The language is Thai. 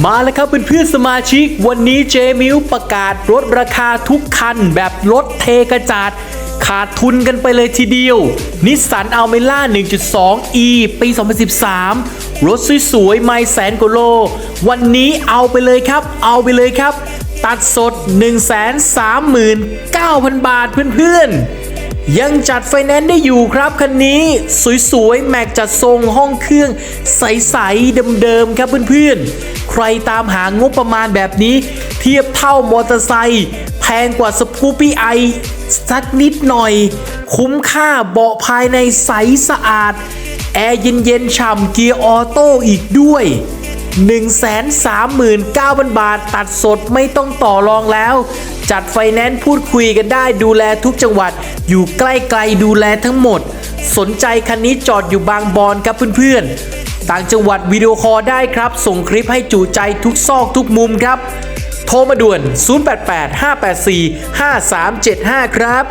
มาแล้วครับเพื่อนๆสมาชิก วันนี้เจมิวประกาศลดราคาทุกคันแบบลดเทกระจาด ขาดทุนกันไปเลยทีเดียว นิสสันอัลเมล่า 1.2e ปี 2013 รถสวยๆ ไม่แสนกว่าโล วันนี้เอาไปเลยครับ เอาไปเลยครับ ตัดสด 139,000 บาทเพื่อนๆ ยังจัดไฟแนนซ์ได้อยู่ครับคันนี้ สวยๆ แม็กจัดทรงห้องเครื่อง ใสๆเดิมๆครับเพื่อนๆ ใครตามหางบประมาณแบบนี้ เทียบเท่ามอเตอร์ไซค์แพงกว่าสกูปี้ไอสักนิดหน่อย คุ้มค่าเบาะภายในใสสะอาด แอร์เย็นๆฉ่ำเกียร์ออโต้อีกด้วย 139,000 บาท ตัดสดไม่ต้องต่อรองแล้ว จัดไฟแนนซ์พูดคุยกันได้ดูแลทุกจังหวัด อยู่ใกล้ๆดูแลทั้งหมด สนใจคันนี้จอดอยู่บางบอนครับเพื่อนๆ ต่างจังหวัดวิดีโอคอลได้ครับ ส่งคลิปให้จูใจทุกซอกทุกมุมครับ โทรมาด่วน 088 584 5375 ครับ